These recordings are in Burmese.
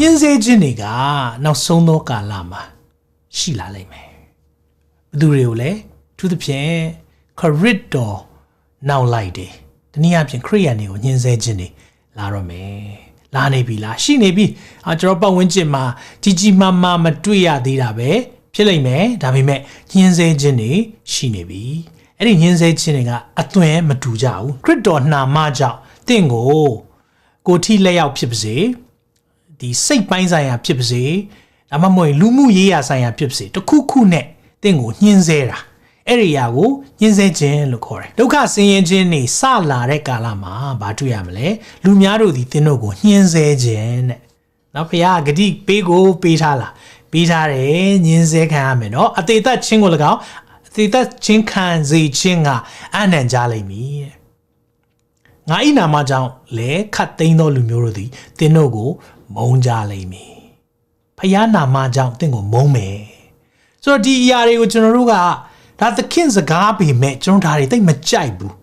ညှင်းဆဲခြင်းတွေကနောက်ဆုံးသောကာလမှာရှိလာလိမ့်မယ်ဘသူတွေကိုလဲသူသဖြင့်ခရစ်တော်နောက်လိုက်တယ်တနည်းအားဖြင့်ခရိယန်တွေကိုညှင်းဆဲခြင်းတွေလာတော့မယ်လာနေပြီလားရှိနေပြီအာကျွန်တော်ပတ်ဝန်းကျင်မှာကြီးကြီးမားမားမတွေ့ရသေးတာပဲဖြစ်လိမ့်မယ်ဒါပေမဲ့ညှင်းဆဲခြင်းတွေရှိနေပြီအဲ့ဒီညှင်းဆဲခြင်းတွေကအသွင်မတူကြဘူးခရစ်တော်နှာမကြောင့်တင့်ကိုကိုထိလက်ရောက်ဖြစ်ပါစေ ဒီစိတ်ပိုင်းဆိုင်ရာဖြစ်ပါစေဒါမှမဟုတ်လူမှုရေးရာဆိုင်ရာဖြစ်ပါစေတခုခုနဲ့တင့်ကိုညှင်းဆဲတာအဲ့ဒီအရာကိုညှင်းဆဲခြင်းလို့ခေါ်တယ်ဒုက္ခဆင်းရဲခြင်းနေစလာတဲ့ကာလမှာဘာတွေ့ရမလဲလူများတို့ဒီသင်တို့ကိုညှင်းဆဲခြင်းတဲ့နော်ဖခင်ကဂတိပေးကိုပေးထားလားပေးထားတယ်ညှင်းဆဲခံရမယ်နော်အသေးသက်ချင်းကို၎င်းအသေးသက်ချင်းခံစေခြင်းကအနံ့ကြလိမ့်မည်တဲ့ငါဤနာမကြောင့်လဲခတ်သိမ်းသောလူမျိုးတို့သည်သင်တို့ကို မုန်းကြလိမ့်မည်ဖခင်နာမကြောင့်သင်ကိုမုန်းမယ်ဆိုတော့ဒီအရာတွေကိုကျွန်တော်တို့ကဒါသခင်စကားပေမဲ့ကျွန်တော်ဒါတွေတိတ်မကြိုက်ဘူး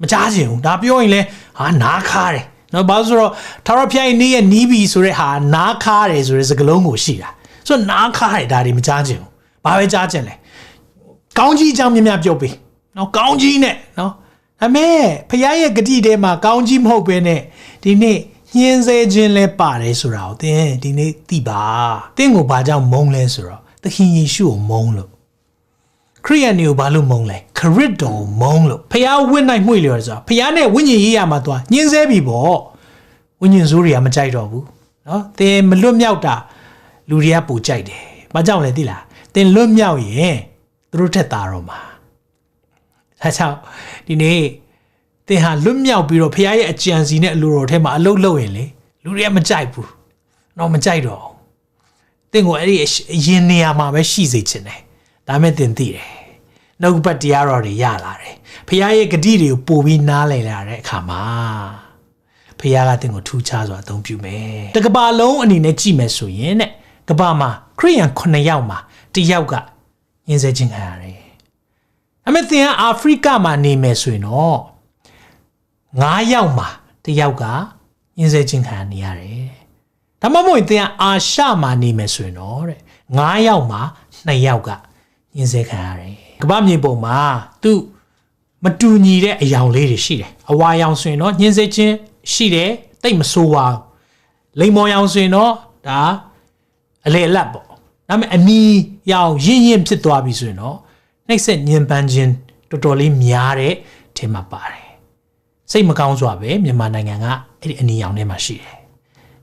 မကြားချင်ဘူးဒါပြောရင်လဲဟာနားခါတယ်နော်ဘာလို့ဆိုတော့ထာဝရဘုရားရဲ့နေ့ရဲ့နီးပြီဆိုတဲ့ဟာနားခါတယ်ဆိုတဲ့စကားလုံးကိုရှိတာဆိုတော့နားခါတယ်ဒါတွေမကြားချင်ဘူးဘာပဲကြားချင်လဲကောင်းကြီးအကြောင်းများများပြောပေးနော်ကောင်းကြီးနဲ့နော်ဒါမဲ့ဖခင်ရဲ့ဂတိထဲမှာကောင်းကြီးမဟုတ်ဘဲနဲ့ဒီနေ့ ညှင်းဆဲခြင်းလဲပါတယ်ဆိုတာကိုသင်ဒီနေ့သိပါသင်ကိုဘာကြောင့်မုန်းလဲဆိုတော့သခင်ယေရှုကိုမုန်းလို့ခရိယန်တွေကိုဘာလို့မုန်းလဲခရစ်တော်ကိုမုန်းလို့ဖခင်ဝင့်နိုင်မှု့လျော်ဆိုတာဖခင်နဲ့ဝိညာဉ်ရေးရမှာသွားညှင်းဆဲပြီပေါ့ဝိညာဉ်ဆိုးတွေကမကြိုက်တော့ဘူးနော်သင်မလွတ်မြောက်တာလူတွေကပူကြိုက်တယ်ဘာကြောင့်လဲသိလားသင်လွတ်မြောက်ရင်သူတို့ထက်သာတော့မှာဒါကြောင့်ဒီနေ့သ င်ဟာလွတ်မြောက်ပြီးတော့ဖခင်ရဲ့အကြံစီနဲ့အလိုတော်ထဲမှာအလုပ်လုပ်ရင်လေလူတွေကမကြိုက်ဘူးတော့မကြိုက်တော့သင်ကိုအဲ့ဒီအရင်နေရာမှာပဲရှိစေချင်တယ်ဒါမဲ့သင်သိတယ်နှုတ်ပတ်တရားတော်တွေရလာတယ်ဖခင်ရဲ့ဂတိတွေကိုပို့ပြီးနားလည်လာတဲ့အခါမှာဖခင်ကသင်ကိုထူးခြားစွာအသုံးပြုမယ်တကဘာလုံးအနေနဲ့ကြည့်မယ်ဆိုရင်တဲ့ကဘာမှာခရိယန်9ယောက်မှာတယောက်ကညှင်းဆဲခြင်းခံရတယ်အမေသင်ကအာဖရိကမှာနေမယ်ဆိုရင်တော့ 9ယောက်မှာတယောက်ကညှင်းဆဲခြင်းခံနေရတယ်ဒါမှမဟုတ်သင်ကအာရှမှာနေမယ်ဆိုရင်တော့တဲ့9ယောက်မှာ2ယောက်ကညှင်းဆဲခံရတယ်ကမ္ဘာမြေပုံမှာသူမတူညီတဲ့အယောင်လေးတွေရှိတယ်အဝါရောင်ဆိုရင်တော့ညှင်းဆဲခြင်းရှိတယ်တိတ်မဆိုးပါဘူးလိမ်မော်ရောင်ဆိုရင်တော့ဒါအလေအလတ်ပေါ့ဒါပေမဲ့အနီရောင်ရင်းရင်းဖြစ်သွားပြီဆိုရင်တော့နှိပ်စက်ညင်ပန်းခြင်းတော်တော်လေးများတဲ့ထဲမှာပါတယ် စိတ်မကောင်းစွာပဲမြန်မာနိုင်ငံကအဲ့ဒီအနီရောင်ထဲမှာရှိတယ်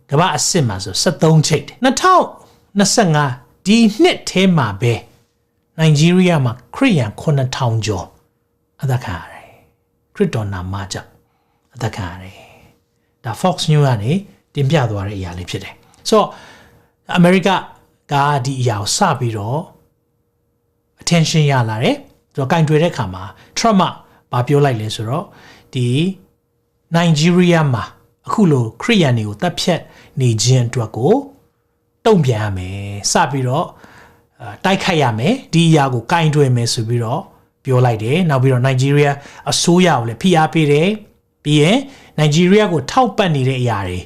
ကမ္ဘာအစ်စ်မှာဆို73ချိတ်2025ဒီနှစ်ထဲမှာပဲနိုင်ဂျီးရီးယားမှာခရစ်ယာန်9000ကျော်အသက်ခံရတယ်ခရစ်တော်နာမကြောင့်အသက်ခံရတယ်ဒါ Fox News ကနေတင်ပြသွားတဲ့အရာလေးဖြစ်တယ်ဆိုတော့အမေရိကကဒီအရာကိုစပြီးတော့ attention ရလာတယ်သူကကင်တွယ်တဲ့ခါမှာ Trump ကဘာပြောလိုက်လဲဆိုတော့ ဒီနိုင်ဂျီးရီးယားမှာအခုလိုခရစ်ယာန်တွေကိုတပ်ဖြတ်နေခြင်းအတွက်ကိုတုံ့ပြန်ရမယ်စပြီးတော့တိုက်ခိုက်ရမယ်ဒီအရာကိုကင်တွယ်မယ်ဆိုပြီးတော့ပြောလိုက်တယ်နောက်ပြီးတော့နိုင်ဂျီးရီးယားအစိုးရကိုလည်းဖိအားပေးတယ်ပြီးရင်နိုင်ဂျီးရီးယားကိုထောက်ပံ့နေတဲ့အရာတွေ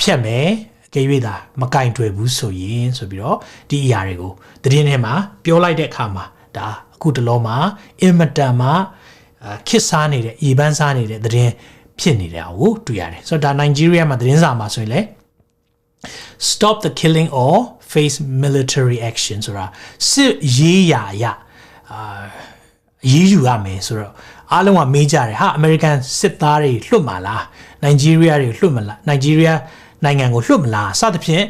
ဖြတ်မယ်အကယ်၍သာမကင်တွယ်ဘူးဆိုရင်ဆိုပြီးတော့ဒီအရာတွေကိုသတင်းထဲမှာပြောလိုက်တဲ့အခါမှာဒါအခုတလောမှာအင်မတန်မှာ ခစ်စားနေတဲ့အေပန်းစားနေတဲ့သတင်းဖြစ်နေတာကိုတွေ့ရတယ်ဆိုတော့ဒါနိုင်ဂျီးရီးယားမှာသတင်းစာမှာဆိုရင်လေ stop the killing or face military action ဆိုတာစစ်ရေးရာအရအာရေးယူရမယ်ဆိုတော့အားလုံးကမေးကြတယ်ဟာ American စစ်သားတွေလွတ်မလား Nigeria တွေလွတ်မလား Nigeria နိုင်ငံကိုလွတ်မလားစသဖြင့်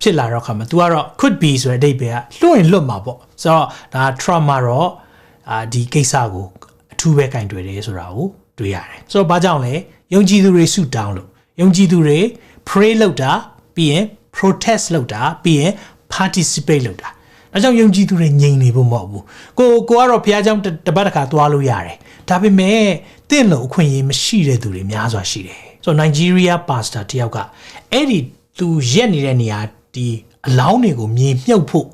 ဖြစ်လာတော့ခါမှာ तू ကတော့ could be ဆိုတဲ့အဓိပ္ပာယ်ကလွတ်ရင်လွတ်မှာပေါ့ဆိုတော့ဒါ Trump ကတော့အာဒီကိစ္စကိုအ ထူးပဲကင်တွေ့တယ်ဆိုတာကိုတွေ့ရတယ်ဆိုတော့ဘာကြောင့်လဲယုံကြည်သူတွေဆုတောင်းလို့ယုံကြည်သူတွေ pray လုပ်တာပြီးရင် protest လုပ်တာပြီးရင် participate လုပ်တာဒါကြောင့်ယုံကြည်သူတွေငြိမ်နေဖို့မဟုတ်ဘူးကိုကိုကတော့ဘုရားကျောင်းတပတ်တစ်ခါသွားလို့ရတယ်ဒါပေမဲ့တင့်လို့အခွင့်အရေးမရှိတဲ့သူတွေများစွာရှိတယ်ဆိုတော့ Nigeria pastor တယောက်ကအဲ့ဒီသူရက်နေတဲ့နေရာဒီအလောင်းတွေကိုမြေမြုပ်ဖို့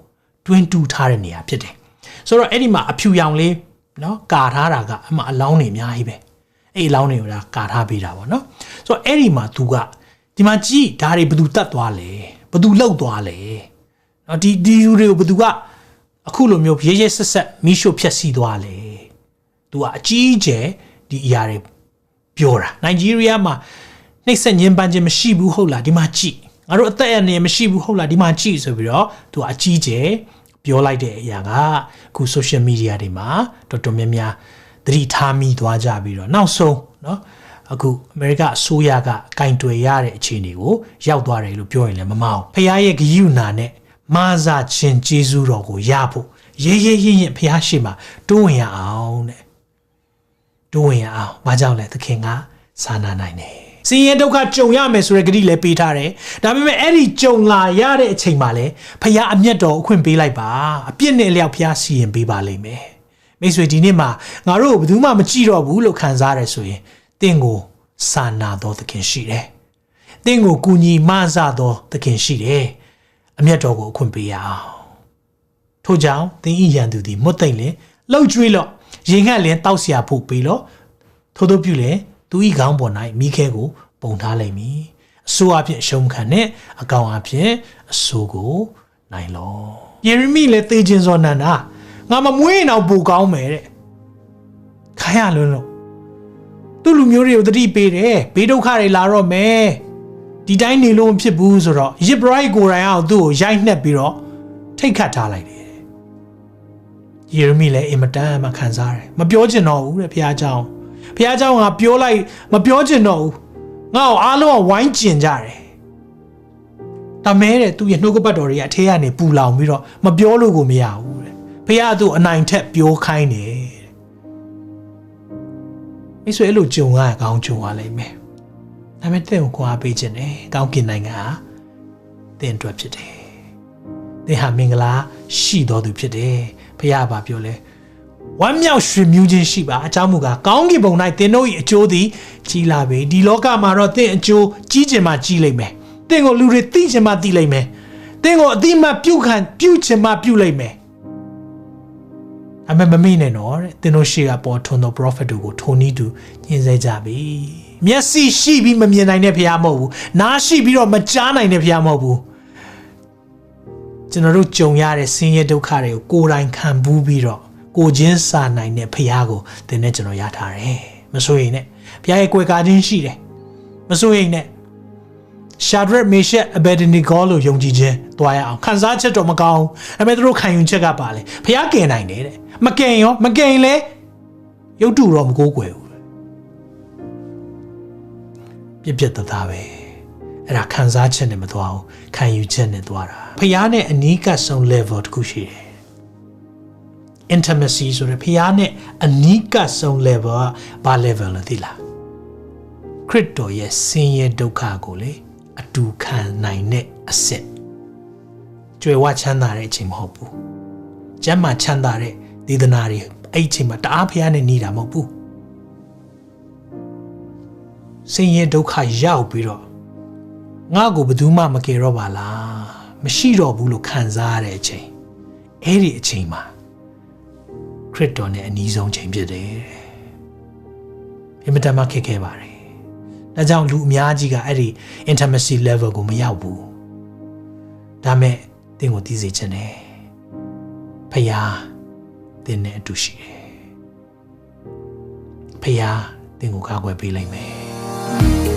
တွင်းတူးထားတဲ့နေရာဖြစ်တယ်ဆိုတော့အဲ့ဒီမှာအဖြူရောင်လေး နော်ကာထားတာကအမှအလောင်းတွေအများကြီးပဲအဲ့အလောင်းတွေကိုဒါကာထားပေးတာပေါ့နော်ဆိုတော့အဲ့ဒီမှာသူကဒီမှာကြည့်ဒါတွေဘယ်သူတတ်သွားလဲဘဘသူလောက်သွားလဲနော်ဒီဒီလူတွေကိုဘသူကအခုလိုမျိုးရဲရဲဆက်ဆက်မီးရှို့ဖျက်ဆီးသွားလဲသူကအကြီးကျယ်ဒီအရာတွေပြောတာနိုင်ဂျီးရီးယားမှာနှိပ်စက်ညှဉ်းပန်းခြင်းမရှိဘူးဟုတ်လားဒီမှာကြည့်ငါတို့အသက်အန္တရာယ်မရှိဘူးဟုတ်လားဒီမှာကြည့်ဆိုပြီးတော့သူအကြီးကျယ် ပြောလိုက်တဲ့အရာကအခု social media တွေမှာတော်တော်များများသတိထားမိသွားကြပြီးတော့နောက်ဆုံးเนาะအခုအမေရိကအစိုးရကကင်တွယ်ရတဲ့အခြေအနေကိုရောက်သွားတယ်လို့ပြောရင်လည်းမမအောင်ဖခင်ရဲ့ဂယုဏနဲ့မာစာချင်းကျေးဇူးတော်ကိုရဖို့ရဲရဲရင့်ရင့်ဖခင်ရှိမှတိုးဝင်ရအောင်တဲ့တိုးဝင်ရအောင်ဘာကြောင့်လဲသခင်ကစာနာနိုင်တယ် စင်ရဲဒုက္ခကြုံရမယ်ဆိုတဲ့ဂတိလည်းပေးထားတယ်။ဒါပေမဲ့အဲ့ဒီကြုံလာရတဲ့အချိန်မှာလည်းဖခင်အမျက်တော်အခွင့်ပေးလိုက်ပါ။အပြစ်နဲ့အလျောက်ဖခင်စီရင်ပေးပါလိမ့်မယ်။မိတ်ဆွေဒီနေ့မှာငါတို့ကိုဘယ်သူမှမကြည့်တော့ဘူးလို့ခံစားရဆိုရင်တင့်ကိုစာနာတော်သခင်ရှိတယ်။တင့်ကိုကူညီမဆတော်သခင်ရှိတယ်။အမျက်တော်ကိုအခွင့်ပေးရအောင်။ထို့ကြောင့်သင်ဤရန်သူသည်မွတ်သိမ့်လင်လှုပ်ကြွေးလော့ရင်ငတ်လင်တောက်เสียဖို့ပေးလော့ထို့သောပြုလင် သူဤခေါင်းပေါ်၌မိခဲကိုပုံထားလိမ့်မည်အဆိုးအဖြစ်အရှုံးခံနဲ့အကောင်အဖြစ်အဆိုးကိုနိုင်လောယေရမိလည်းသေခြင်းစောနန္ဒာငါမမွေးအောင်ပူကောင်းမယ်တဲ့ခိုင်းရလွန်းလို့သူ့လူမျိုးတွေကိုတတိပေးတယ်ဘေးဒုက္ခတွေလာတော့မယ်ဒီတိုင်းနေလို့မဖြစ်ဘူးဆိုတော့ရစ်ဘရိုက်ကိုယ်တိုင်အောင်သူ့ကိုရိုက်နှက်ပြီးတော့ထိတ်ခတ်ထားလိုက်တယ်ယေရမိလည်းအင်မတန်မှခံစားတယ်မပြောချင်တော့ဘူးတဲ့ဖះเจ้า ဖះเจ้าကပြောလိုက်မပြောချင်တော့ဘူးငါ့ကိုအားလုံးကဝိုင်းကျင်ကြတယ်ဒါမဲတဲ့သူရဲ့နှုတ်ကပတ်တော်တွေကအထဲကနေပူလောင်ပြီးတော့မပြောလို့ကိုမရဘူးတဲ့ဖះသူ့အနိုင်ထက်ပြောခိုင်းတယ်မိဆွေအဲ့လိုကြုံရကောင်းကြုံရလိမ့်မယ်ဒါပေမဲ့တဲ့ကိုခွာပေးခြင်းတယ်ကောင်းကင်နိုင်ငံဟာတဲ့အတွက်ဖြစ်တယ်သင်ဟာမင်္ဂလာရှိတော်သူဖြစ်တယ်ဖះဘာပြောလဲ ဝမ်းမြောက်ရွှင်မြူးခြင်းရှိပါအကြောင်းမူကားကောင်းကင်ဘုံ၌သင်တို့၏အကျိုးသည်ကြီးလာပေဒီလောကမှာတော့သင်အကျိုးကြီးခြင်းမှကြီးလိမ့်မယ်သင်ကိုလူတွေသိခြင်းမှသိလိမ့်မယ်သင်ကိုအတိမပြုတ်ခံပြုတ်ခြင်းမှပြုတ်လိမ့်မယ်အမေမမေ့နဲ့တော့တဲ့သင်တို့ရှေ့ကပေါ်ထွန်းသော prophet တို့ကိုထိုနည်းတူညှင်းဆဲကြပြီမျက်စိရှိပြီးမမြင်နိုင်တဲ့ဖရားမဟုတ်ဘူးနားရှိပြီးတော့မကြားနိုင်တဲ့ဖရားမဟုတ်ဘူးကျွန်တော်တို့ကြုံရတဲ့ဆင်းရဲဒုက္ခတွေကိုကိုယ်တိုင်ခံဘူးပြီးတော့ ကိုချင်းစာနိုင်တဲ့ဖရားကိုသင်နဲ့ကျွန်တော်ရထားတယ်မစိုးရိမ်နဲ့ဖရားရဲ့ကွယ်ကာခြင်းရှိတယ်မစိုးရိမ်နဲ့ရှာဒရက်မေရှက်အဘက်ဒနီဂေါလို့ယုံကြည်ခြင်းတွားရအောင်ခံစားချက်တော့မကောင်းဘူးဒါပေမဲ့သူတို့ခံယူချက်ကပါလေဖရားကယ်နိုင်တယ်တဲ့မကယ်ရောမကယ်လဲရုပ်တုတော့မကိုးကွယ်ဘူးပြပြတသားပဲအဲ့ဒါခံစားချက်နဲ့မသွားဘူးခံယူချက်နဲ့သွားတာဖရားနဲ့အနီးကပ်ဆုံး level တခုရှိတယ် intimacy ဆိုရယ်ဖရားနဲ့အနီးကပ်ဆုံး level ကဘာ level လဲသိလားခရစ်တော်ရဲ့ဆင်းရဲဒုက္ခကိုလေအတူခံနိုင်တဲ့အစစ်ကြွယ်ဝချမ်းသာတဲ့အချိန်မဟုတ်ဘူးကျမ်းမာချမ်းသာတဲ့ဒေသနာတွေအဲ့အချိန်မှာတအားဖရားနဲ့နေတာမဟုတ်ဘူးဆင်းရဲဒုက္ခရောက်ပြီးတော့ငါ့ကိုဘယ်သူမှမကယ်တော့ပါလားမရှိတော့ဘူးလို့ခံစားရတဲ့အချိန်အဲ့ဒီအချိန်မှာခ ရစ်တော်နဲ့အနီးဆုံးချိန်ဖြစ်တယ်။အင်မတန်မှခက်ခဲပါတယ်။ဒါကြောင့်လူအများကြီးကအဲ့ဒီ intimacy level ကိုမရောက်ဘူး။ဒါမဲ့သင်ကိုသိစေချင်တယ်။ဖယားသင်နဲ့အတူရှိတယ်။ဖယားသင်ကိုကာကွယ်ပေးလိမ့်မယ်။